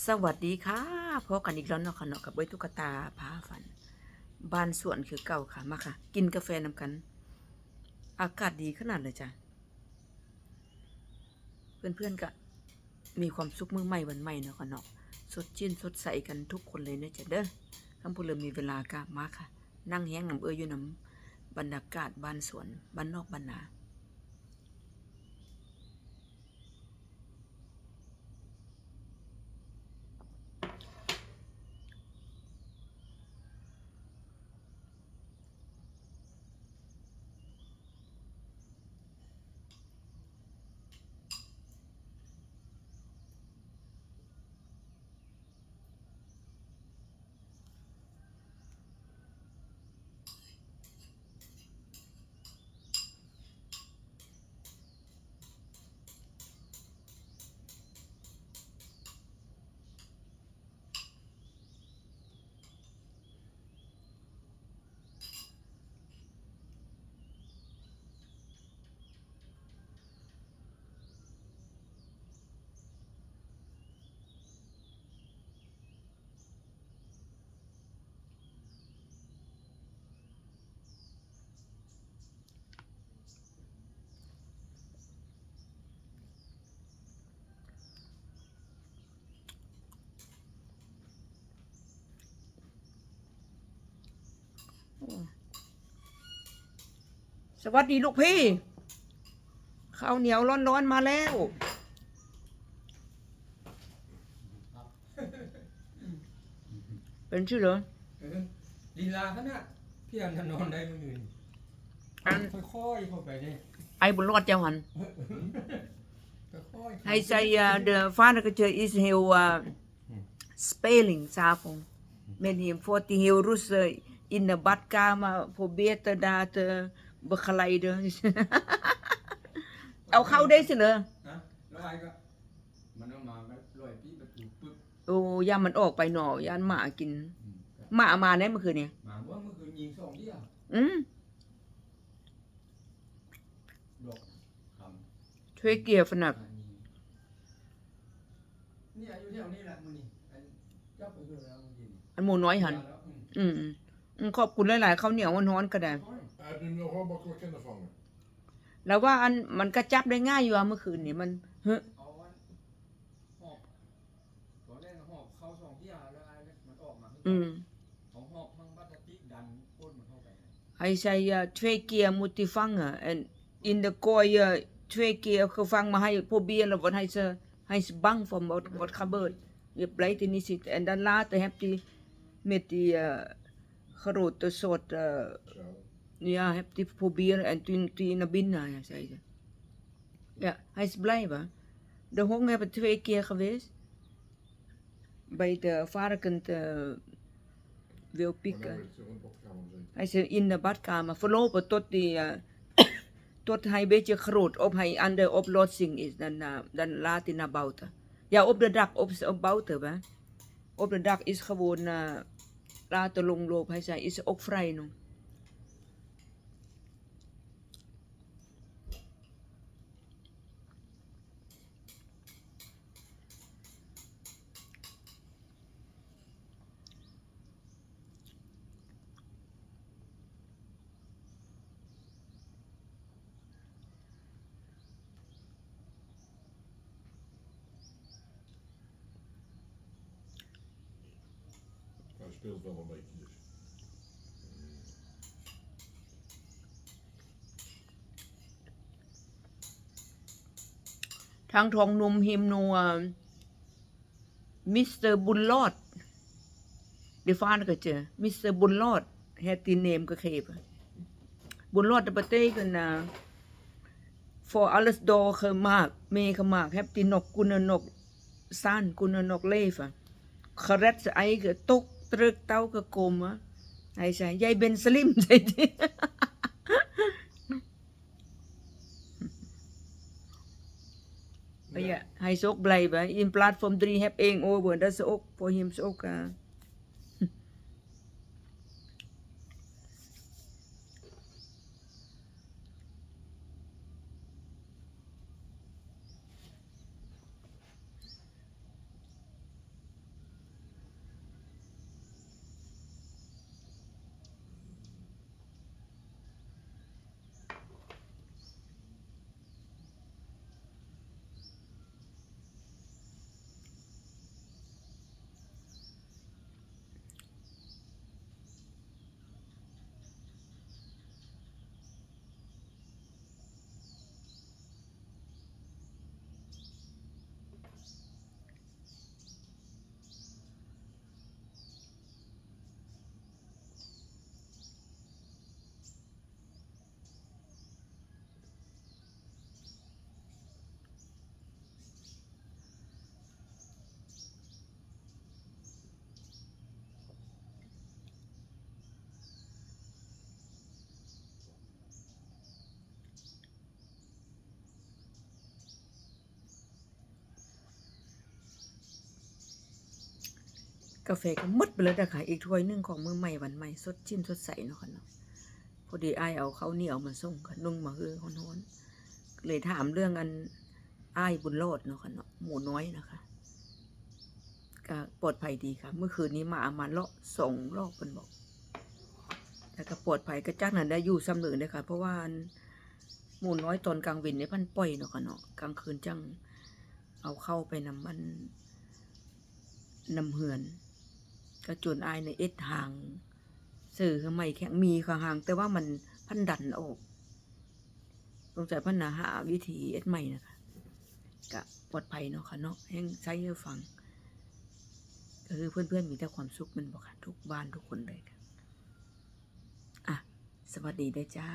สวัสดีค่ะพบกันอีกแล้วเนาะค่ะเนาะกับเบยตุ๊กตาพาฝัน บ้านสวนคือเก่าค่ะมาค่ะ กินกาแฟนำกัน อากาศดีขนาดเลยจ้ะเพื่อนๆก็มีความสุขมือใหม่วันใหม่เนาะค่ะเนาะสดชื่นสดใสกันทุกคนเลยนะจ๊ะเด้อคำพูดเลยมีเวลาก็มาค่ะ นั่งแห้งน้ำเอ้อยู่น้ำบรรยากาศบ้านสวนบ้านนอกบ้านนา สวัสดีลูกพี่ ข้าวเหนียวร้อนๆมาแล้วเป็นชื่อเหรอเออลีลาขนาดพี่อันจะนอนได้มื่ออื่นอันค่อยๆเข้าไปเนี่ยไอ้บุญรอดเจ้าหันค่อยๆ Hij zei, uh, de vadertje is heel uh, speling s'avonds met hem. Voordat hij heel rustig in de badkamer probeert te daar te begeleiden. เอาเข้าได้สิเหรอนะแล้วไอ้ก็มันเอามาก็ลอยพี่ประตูปึ๊บโอ้ยามันออกไปหน่อยานหมากิน อืมหมามาได้เมื่อคืนเนี่ย หมาว่าเมื่อคืนยิงสองเที่ยวอืมดอกคช่วยเกียร์ฝนักำเนี่ยอยู่แถวนี้แหละมึงนี่ไอ้เจ้าไปดูแล้วมึงยิงอันหมูน้อยหัน แล้วอืมอืมอืมอืม ขอบคุณหลายๆข้าวเหนียวมันร้อนก็ได้ค่อย Heb je nog wel wat kunnen vangen? แล้วว่าอันมันก็จับได้ง่ายอยู่อะเมื่อคืนนี่มันเฮ้ยเอาไว้หอบตอนแรกหอบเข้าสองเที่ยวแล้วไอ้เนี่ยมันออกมาอืมของหอบทั้งบัตรติกดันก้นมันเข้าไป Hij zei ja, twee keer moet hij vangen. En in de kooi eh, twee keer gevangen, maar hij probeerde, want hij is, eh, hij is bang voor wat, wat gebeurt. Je blijft er niet zitten. En dan later heeft hij met die eh, grote soort, eh, ja, heeft hij proberen en toen, hij naar binnen, ja, zei ze. Ja, hij is blij hoor. De honger hebben twee keer geweest. Bij de varkens eh wil Maar pikken. Hij is in de badkamer voorlopig tot, die, eh, tot hij een beetje groot, of hij aan de oplossing is, dan, dan laat hij naar buiten. Ja, op de dak, op, op buiten. Hè. Op de dak is gewoon ราตลงโลภัยใจอิสอกไฟนง Hij speelt wel een beetje dus. ทางทองนุมฮิมนัวมิสเตอร์บุญรอดเดฟานก็เจอมิสเตอร์บุญรอดแฮตตินเนมก็เคยบุญรอดตะปะเต้กันนะฟอร์อัลสโดเคยมากเมย์เคยมากแฮปตินกกุนนกซานกุนนกเลฟอะคาร์เรตไอก็ตก terug touw gekomen. Hij zei, jij bent slim, zei hij. Ja, hij is ook blij. Hè? In plaats van drie heb één over. Dat is ook voor hem is ook. eh, กาแฟก็มดไปแล้วนะคะอีกถ้วยหนึงของมือใหม่วันใหม่สดชื่นสดใสเนาะค่ะเนาะพอดีไอเอาข้าวเหนียวมาส่งค่ะนุ่งมาเฮือฮ้อนๆเลยถามเรื่องอันอ้บุญโลดเนาะค่ะเนาะหมูน้อยนะคะก็ปลอดภัยดีค่ะ เมื่อคืนนี้มาอามาเลาะสองรอบเพิ่นบอกแต่ก็ปลอดภัยก็จักนั้นได้อยู่ซ้ำเนึงเลยค่ะ เพราะว่าหมูน้อยตอนกลางวินเนี่พันป่อยเนาะค่ะเนาะกลางคืนจังเอาเข้าไปนำมันนำเหือน ก็จนอายในเอ็ดหางสื่อคือไม่แข็งมีค่ะหาง แต่ว่ามันพันดันออกสงสัยพันนาหาวิธีเอ็ดใหม่นะคะกะปลอดภัยเนาะค่ะเนาะแห้งใช้ให้ฟังก็คือเพื่อนๆมีแต่ความสุขมันบอกค่ะทุกบ้านทุกคนเลยค่ะอะ สวัสดีได้จ้า